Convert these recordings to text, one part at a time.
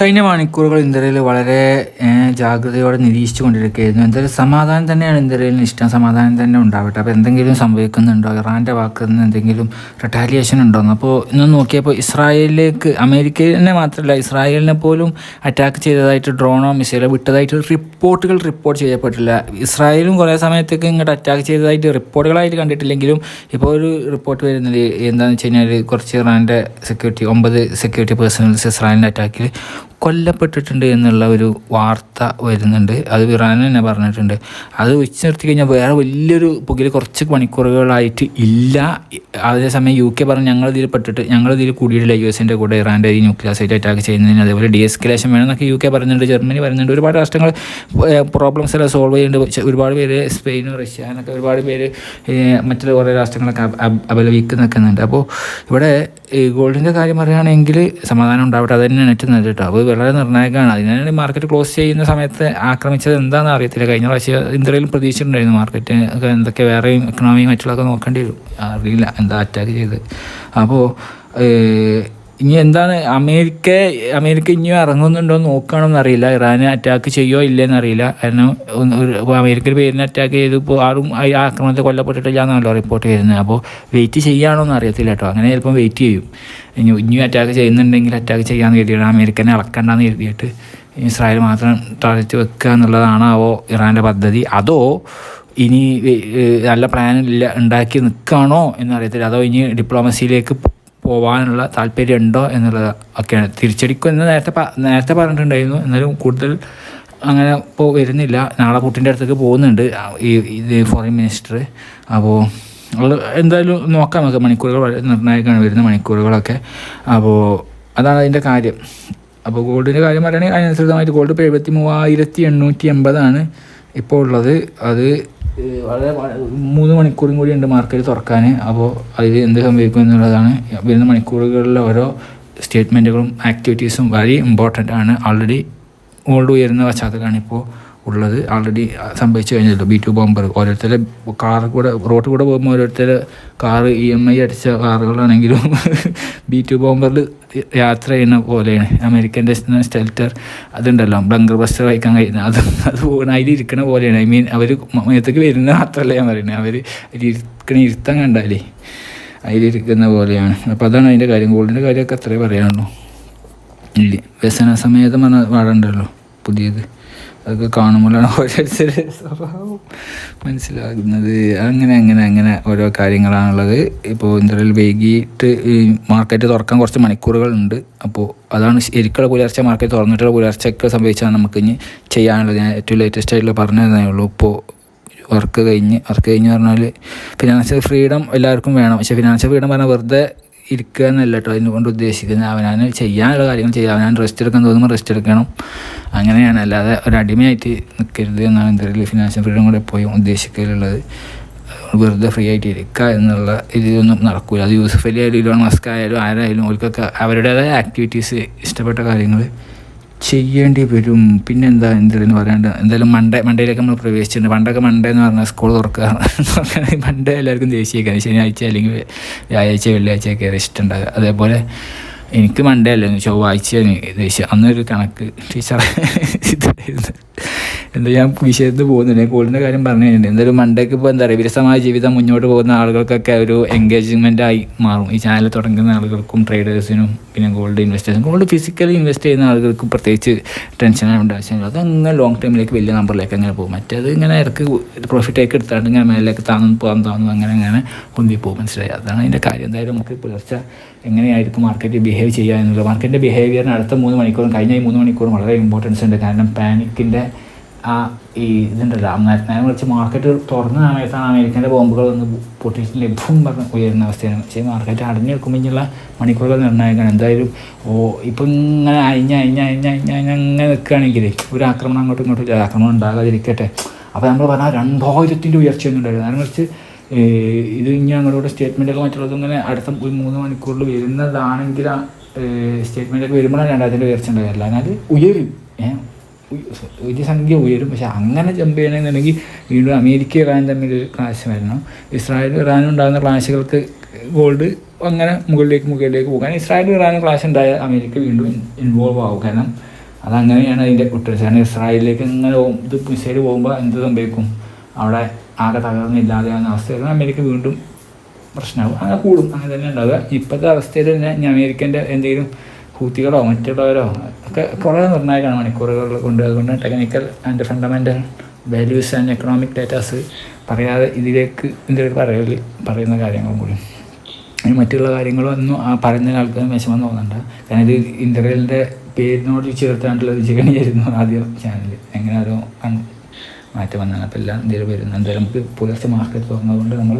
കഴിഞ്ഞ മണിക്കൂറുകൾ ഇന്ത്യയിൽ വളരെ ജാഗ്രതയോടെ നിരീക്ഷിച്ചു കൊണ്ടിരിക്കുകയായിരുന്നു. എന്തായാലും സമാധാനം തന്നെയാണ് ഇന്ത്യയിൽ ഇഷ്ടം സമാധാനം തന്നെ ഉണ്ടാവട്ടെ. അപ്പോൾ എന്തെങ്കിലും സംഭവിക്കുന്നുണ്ടോ? ഇറാന്റെ വാക്കിൽ നിന്ന് എന്തെങ്കിലും റിട്ടാലിയേഷൻ ഉണ്ടോയെന്ന് അപ്പോൾ ഇന്ന് നോക്കിയപ്പോൾ ഇസ്രായേലിലേക്ക് അമേരിക്കയിലെ മാത്രമല്ല ഇസ്രായേലിനെ പോലും അറ്റാക്ക് ചെയ്തതായിട്ട് ഡ്രോണോ മിസൈലോ വിട്ടതായിട്ട് റിപ്പോർട്ടുകൾ റിപ്പോർട്ട് ചെയ്യപ്പെട്ടില്ല. ഇസ്രായേലും കുറേ സമയത്തേക്ക് ഇങ്ങോട്ട് അറ്റാക്ക് ചെയ്തതായിട്ട് റിപ്പോർട്ടുകളായിട്ട് കണ്ടിട്ടില്ലെങ്കിലും ഇപ്പോൾ ഒരു റിപ്പോർട്ട് വരുന്നത് എന്താണെന്ന് വെച്ച് കഴിഞ്ഞാൽ കുറച്ച് ഇറാന്റെ സെക്യൂരിറ്റി ഒമ്പത് സെക്യൂരിറ്റി പേഴ്സണൽസ് ഇസ്രായേലിന്റെ അറ്റാക്കിൽ കൊല്ലപ്പെട്ടിട്ടുണ്ട് എന്നുള്ള ഒരു വാർത്ത വരുന്നുണ്ട്. അത് ഇറാൻ തന്നെ പറഞ്ഞിട്ടുണ്ട്. അത് വെച്ച് നിർത്തി കഴിഞ്ഞാൽ വേറെ വലിയൊരു പുകയിൽ കുറച്ച് മണിക്കൂറുകളായിട്ട് ഇല്ല. അതേസമയം യു കെ പറഞ്ഞ് ഞങ്ങൾ ഇതിൽ പെട്ടിട്ട് ഞങ്ങൾ ഇതിൽ കൂടിയിട്ടില്ല യു എസിന്റെ കൂടെ ഇറാന്റെ ഈ ന്യൂക്ലിയർ സൈറ്റ് അറ്റാക്ക് ചെയ്യുന്നതിന്. അതേപോലെ ഡി എസ്കലേഷൻ വേണമെന്നൊക്കെ യു കെ പറഞ്ഞിട്ടുണ്ട്. ജർമ്മനി പറഞ്ഞിട്ടുണ്ട്. ഒരുപാട് രാഷ്ട്രങ്ങൾ പ്രോബ്ലംസ് എല്ലാം സോൾവ് ചെയ്യുന്നുണ്ട്. ഒരുപാട് പേര് സ്പെയിനും റഷ്യ എന്നൊക്കെ ഒരുപാട് പേര് മറ്റു മറ്റുള്ള കുറേ രാഷ്ട്രങ്ങളൊക്കെ അപലപിക്കുന്നൊക്കെ ഉണ്ട്. അപ്പോൾ ഇവിടെ ഈ ഗോൾഡിന്റെ കാര്യം പറയുകയാണെങ്കിൽ സമാധാനം ഉണ്ടാവട്ടെ അത് തന്നെയാണ് ഏറ്റവും നല്ലത് കേട്ടോ. അപ്പോൾ വളരെ നിർണായകമാണ്. അതിനാണ് മാർക്കറ്റ് ക്ലോസ് ചെയ്യുന്ന സമയത്ത് ആക്രമിച്ചത് എന്താണെന്ന് അറിയത്തില്ല. കഴിഞ്ഞ പ്രാവശ്യം എന്തെങ്കിലും പ്രതീക്ഷിച്ചിട്ടുണ്ടായിരുന്നു മാർക്കറ്റ് ഒക്കെ എന്തൊക്കെ വേറെയും എക്കണോമിയും മറ്റുള്ളതൊക്കെ നോക്കേണ്ടി വരും. അറിയില്ല എന്താ അറ്റാക്ക് ചെയ്ത് അപ്പോൾ ഇനി എന്താണ്? അമേരിക്ക അമേരിക്ക ഇനിയും ഇറങ്ങുന്നുണ്ടോ എന്ന് നോക്കുകയാണെന്ന് അറിയില്ല. ഇറാനെ അറ്റാക്ക് ചെയ്യോ ഇല്ലയെന്ന് അറിയില്ല. കാരണം അമേരിക്കയുടെ പേരിനെ അറ്റാക്ക് ചെയ്ത് ഇപ്പോൾ ആരും ആ ആക്രമണത്തിൽ കൊല്ലപ്പെട്ടിട്ടില്ല എന്നാണല്ലോ റിപ്പോർട്ട് വരുന്നത്. അപ്പോൾ വെയിറ്റ് ചെയ്യുകയാണോ എന്ന് അറിയത്തില്ല കേട്ടോ. അങ്ങനെ ചിലപ്പം വെയിറ്റ് ചെയ്യും. ഇനി ഇനിയും അറ്റാക്ക് ചെയ്യുന്നുണ്ടെങ്കിൽ അറ്റാക്ക് ചെയ്യാമെന്ന് കരുതിയിട്ട് അമേരിക്കനെ ഇളക്കണ്ടെന്ന് കരുതിയിട്ട് ഇസ്രായേൽ മാത്രം ടാർഗറ്റ് വെക്കുക എന്നുള്ളതാണാവോ ഇറാന്റെ പദ്ധതി? അതോ ഇനി നല്ല പ്ലാൻ ഇല്ല ഉണ്ടാക്കി നിൽക്കുകയാണോ എന്നറിയത്തില്ല. അതോ ഇനി ഡിപ്ലോമസിയിലേക്ക് പോകാനുള്ള താല്പര്യം ഉണ്ടോ എന്നുള്ളത് ഒക്കെയാണ്. തിരിച്ചടിക്കും എന്ന് നേരത്തെ നേരത്തെ പറഞ്ഞിട്ടുണ്ടായിരുന്നു. എന്നാലും കൂടുതൽ അങ്ങനെ ഇപ്പോൾ വരുന്നില്ല. നാളെ പുട്ടിന്റെ അടുത്തേക്ക് പോകുന്നുണ്ട്. ഈ ഇത് ഫോറിൻ മിനിസ്റ്റർ അപ്പോൾ എന്തായാലും നോക്കാം നമുക്ക് മണിക്കൂറുകൾ വളരെ നിർണായകമാണ് വരുന്ന മണിക്കൂറുകളൊക്കെ. അപ്പോൾ അതാണ് അതിന്റെ കാര്യം. അപ്പോൾ ഗോൾഡിന്റെ കാര്യം പറയുകയാണെങ്കിൽ അതിനനുസൃതമായിട്ട് ഗോൾഡ് ഇപ്പോൾ എഴുപത്തി മൂവായിരത്തി എണ്ണൂറ്റി എൺപതാണ് ഇപ്പോൾ ഉള്ളത്. അത് വളരെ മൂന്ന് മണിക്കൂറും കൂടി ഉണ്ട് മാർക്കറ്റ് തുറക്കാൻ. അപ്പോൾ അതിൽ എന്ത് സംഭവിക്കും എന്നുള്ളതാണ്. വരുന്ന മണിക്കൂറുകളിലെ ഓരോ സ്റ്റേറ്റ്മെന്റുകളും ആക്ടിവിറ്റീസും വളരെ ഇമ്പോർട്ടന്റ് ആണ്. ഓൾറെഡി ഗോൾഡ് ഉയരുന്ന പശ്ചാത്തലമാണ് ഇപ്പോൾ ഉള്ളത്. ആൾറെഡി സംഭവിച്ചു കഴിഞ്ഞല്ലോ. ബി ടു ബോംബർ ഓരോരുത്തരെ കാർ കൂടെ റോഡ് കൂടെ പോകുമ്പോൾ ഓരോരുത്തരെ കാർ ഇ എം ഐ അടിച്ച കാറുകളാണെങ്കിലും ബി ടു ബോംബറിൽ യാത്ര ചെയ്യുന്ന പോലെയാണ്. അമേരിക്കന്റെ സ്റ്റെൽറ്റർ അതുണ്ടല്ലോ. ബ്ലങ്കർ ബസ്റ്റർ വഹിക്കാൻ കഴിയുന്നത് അത് അത് പോകുന്ന അതിൽ ഇരിക്കണ പോലെയാണ്. ഐ മീൻ അവർ മേത്തേക്ക് വരുന്ന മാത്രമല്ല ഞാൻ പറയുന്നത് അവർ അതിലിരിക്കണ ഇരുത്തം കണ്ടാലേ അതിലിരിക്കുന്ന പോലെയാണ്. അപ്പോൾ അതാണ് അതിന്റെ കാര്യം. ഗോൾഡിന്റെ കാര്യമൊക്കെ അത്രേ പറയാനുള്ളൂ. ഇല്ല. വ്യസന സമേതം പറഞ്ഞ പുതിയത്. അതൊക്കെ കാണുമ്പോഴാണ് ഓരോരുത്തർ സ്വഭാവം മനസ്സിലാകുന്നത്. അങ്ങനെ അങ്ങനെ അങ്ങനെ ഓരോ കാര്യങ്ങളാണുള്ളത്. ഇപ്പോൾ എന്തായാലും വൈകിട്ട് ഈ മാർക്കറ്റ് തുറക്കാൻ കുറച്ച് മണിക്കൂറുകളുണ്ട്. അപ്പോൾ അതാണ് ശരിക്കുള്ള പുലർച്ചെ മാർക്കറ്റ് തുറന്നിട്ടുള്ള പുലർച്ചയൊക്കെ സംഭവിച്ചാൽ നമുക്ക് ഇനി ചെയ്യാനുള്ളത്. ഞാൻ ഏറ്റവും ലേറ്റസ്റ്റ് ആയിട്ടുള്ള പറഞ്ഞതേ ഉള്ളൂ. ഇപ്പോൾ വർക്ക് കഴിഞ്ഞ് വർക്ക് കഴിഞ്ഞ് പറഞ്ഞാൽ ഫിനാൻഷ്യൽ ഫ്രീഡം എല്ലാവർക്കും വേണം. പക്ഷേ ഫിനാൻഷ്യൽ ഫ്രീഡം പറഞ്ഞാൽ വെറുതെ ഇരിക്കുക എന്നല്ല കേട്ടോ. അതിനെ കൊണ്ട് ഉദ്ദേശിക്കുന്നത് അവനാൻ ചെയ്യാനുള്ള കാര്യങ്ങൾ ചെയ്യുക അവനാൻ റെസ്റ്റ് എടുക്കാൻ തോന്നുമ്പോൾ റെസ്റ്റ് എടുക്കണം. അങ്ങനെയാണ് അല്ലാതെ ഒരു അടിമയായിട്ട് നിൽക്കരുത് എന്നാണ് എന്തെങ്കിലും ഫിനാൻഷ്യൽ ഫ്രീഡം കൂടെ എപ്പോഴും ഉദ്ദേശിക്കലുള്ളത്. വെറുതെ ഫ്രീ ആയിട്ട് ഇരിക്കുക എന്നുള്ള ഇതൊന്നും നടക്കില്ല അത് യൂസഫ് അലി ആയാലും ഇലോൺ മസ്ക് ആയാലും ആരായാലും അവർക്കൊക്കെ അവരുടേതായ ആക്ടിവിറ്റീസ് ഇഷ്ടപ്പെട്ട കാര്യങ്ങൾ ചെയ്യേണ്ടി വരും. പിന്നെന്താ എന്തെങ്കിലും പറയാണ്ട് എന്തായാലും മണ്ടേ മണ്ടേയിലേക്ക് നമ്മൾ പ്രവേശിച്ചിട്ടുണ്ട്. പണ്ടൊക്കെ മണ്ടേ എന്ന് പറഞ്ഞാൽ സ്കൂൾ തുറക്കുക മണ്ടേ എല്ലാവർക്കും ദേശീയക്കാണ് ശനിയാഴ്ച അല്ലെങ്കിൽ വ്യാഴാഴ്ച വെള്ളിയാഴ്ചയൊക്കെ ഇഷ്ടമുണ്ടാകുക അതേപോലെ എനിക്ക് മൺഡേ അല്ലായിരുന്നു ചൊവ്വാഴ്ച ഏകദേശം. അന്നൊരു കണക്ക്. ടീച്ചർ ഇതായിരുന്നു എന്താ ഞാൻ വിഷയത്തിൽ പോകുന്നില്ല കോളിന്റെ കാര്യം പറഞ്ഞു കഴിഞ്ഞിട്ടുണ്ട്. എന്തായാലും മണ്ടേക്ക് ഇപ്പോൾ എന്താ പറയുക വിരസമായ ജീവിതം മുന്നോട്ട് പോകുന്ന ആളുകൾക്കൊക്കെ ഒരു എൻഗേജ്മെന്റ് ആയി മാറും. ഈ ചാനൽ തുടങ്ങുന്ന ആളുകൾക്കും ട്രേഡേഴ്സിനും പിന്നെ ഗോൾഡ് ഇൻവെസ്റ്റേഴ്സും ഗോൾഡ് ഫിസിക്കലി ഇൻവെസ്റ്റ് ചെയ്യുന്ന ആളുകൾക്ക് പ്രത്യേകിച്ച് ടെൻഷൻ ആവശ്യമില്ല. അത് അങ്ങനെ ലോങ് ടൈമിലേക്ക് വലിയ നമ്പറിലേക്ക് അങ്ങനെ പോകും. മറ്റേത് ഇങ്ങനെ ഇറക്ക് പ്രോഫിറ്റേക്ക് എടുത്താണ്ട് ഇങ്ങനെ മേലേക്ക് താന്നു പോകാൻ താന്നു അങ്ങനെ അങ്ങനെ പൊന്തി പോകും. മനസ്സിലായി? അതാണ് അതിന്റെ കാര്യം. എന്തായാലും നമുക്ക് പുലർച്ചെ എങ്ങനെയായിരിക്കും മാർക്കറ്റ് ബിഹേവ് ചെയ്യുക എന്നുള്ളത്. മാർക്കറ്റിന്റെ ബിഹേവിയറിന് അടുത്ത മൂന്ന് മണിക്കൂറും കഴിഞ്ഞ ഈ മൂന്ന് മണിക്കൂറും വളരെ ഇമ്പോർട്ടൻസ് ഉണ്ട്. കാരണം പാനിക്കിന്റെ ആ ഈ ഇതുണ്ടല്ലോ നേരെ വിളിച്ച് മാർക്കറ്റ് തുറന്ന സമയത്താണ് അമേരിക്കന്റെ ബോംബുകൾ വന്ന് പൊട്ടിച്ചിട്ട് ലഭ്യം പറഞ്ഞ് ഉയരുന്ന അവസ്ഥയാണ്. പക്ഷേ മാർക്കറ്റ് അടഞ്ഞു നിൽക്കുമ്പോഴുള്ള മണിക്കൂറുകൾ നിർണായകമാണ്. എന്തായാലും ഓ ഇപ്പം ഇങ്ങനെ അഴിഞ്ഞ അഴിഞ്ഞ അഴിഞ്ഞ അഴിഞ്ഞ അഴിഞ്ഞ അങ്ങനെ നിൽക്കുകയാണെങ്കിൽ ഒരു ആക്രമണം അങ്ങോട്ടും ഇങ്ങോട്ടും ഇല്ല. ആക്രമണം ഉണ്ടാകാതിരിക്കട്ടെ. അപ്പോൾ നമ്മൾ പറഞ്ഞാൽ രണ്ടായിരത്തിന്റെ ഉയർച്ചയൊന്നും ഉണ്ടായിരുന്നു അതിനെ കുറിച്ച് ഇത് ഇനി ഞങ്ങളുടെ സ്റ്റേറ്റ്മെന്റൊക്കെ മറ്റുള്ളത് ഇങ്ങനെ അടുത്ത ഒരു മൂന്ന് മണിക്കൂറിൽ വരുന്നതാണെങ്കിൽ ആ സ്റ്റേറ്റ്മെന്റൊക്കെ വരുമ്പോഴാണ് രണ്ടായിരത്തിന്റെ ഉയർച്ച ഉണ്ടായിരുന്നില്ല അല്ലാതെ ഉയരും. ഏഹ് ഒരു സംഖ്യ ഉയരും. പക്ഷെ അങ്ങനെ ജമ്പ് ചെയ്യണമെന്നുണ്ടെങ്കിൽ വീണ്ടും അമേരിക്ക ഇറാൻ തമ്മിൽ ക്ലാഷ് വരണം. ഇസ്രായേൽ ഇറാനും ഉണ്ടാകുന്ന ക്ലാഷുകൾക്ക് ഗോൾഡ് അങ്ങനെ മുകളിലേക്ക് മുകളിലേക്ക് പോകാൻ കാരണം ഇസ്രായേൽ ഇറാനും ക്ലാഷ് ഉണ്ടായ അമേരിക്ക വീണ്ടും ഇൻവോൾവ് ആവും. കാരണം അതങ്ങനെയാണ് അതിന്റെ കുട്ടികൾ കാരണം ഇസ്രായേലിലേക്ക് ഇങ്ങനെ ഇത് മിസൈൽ പോകുമ്പോൾ എന്ത് സംഭവിക്കും? അവിടെ ആകെ തകർന്നില്ലാതെയാവുന്ന അവസ്ഥ. വരുമ്പോൾ അമേരിക്ക വീണ്ടും പ്രശ്നമാകും. അങ്ങനെ കൂടും. അങ്ങനെ തന്നെ ഉണ്ടാവുക. ഇപ്പോഴത്തെ അവസ്ഥയിൽ തന്നെ ഇനി അമേരിക്കന്റെ എന്തെങ്കിലും ഹൂത്തികളോ മറ്റുള്ളവരോ ഒക്കെ കുറേ നിർണായകമാണ് മണിക്കൂറുകൾ കൊണ്ട് അതുകൊണ്ട് technical and fundamental values and economic datas പറയാതെ ഇതിലേക്ക് ഇതിലേക്ക് പറയൽ പറയുന്ന കാര്യങ്ങളും കൂടി. മറ്റുള്ള കാര്യങ്ങളൊന്നും ആ പറയുന്ന ആൾക്കാർ വിഷമം തോന്നണ്ട. കാരണം ഇത് ഇന്റർവെലിന്റെ പേരിനോട് ചേർത്താണ്ടുള്ള വിജയണിയായിരുന്നു ആദ്യം ചാനൽ എങ്ങനെ ഓരോ മാറ്റം വന്നാണ് അപ്പോൾ എല്ലാം എന്തെങ്കിലും വരുന്നത് എന്തായാലും നമുക്ക് പുലർച്ചെ മാർക്കറ്റ് തുറന്നതുകൊണ്ട് നമ്മൾ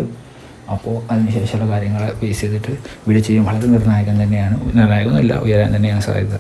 അപ്പോൾ അതിനുശേഷമുള്ള കാര്യങ്ങളെ ബേസ് ചെയ്തിട്ട് വീഡിയോ ചെയ്യും വളരെ നിർണായകം തന്നെയാണ്. നിർണായകമൊന്നുമില്ല ഉയരാൻ തന്നെയാണ് സാധ്യത.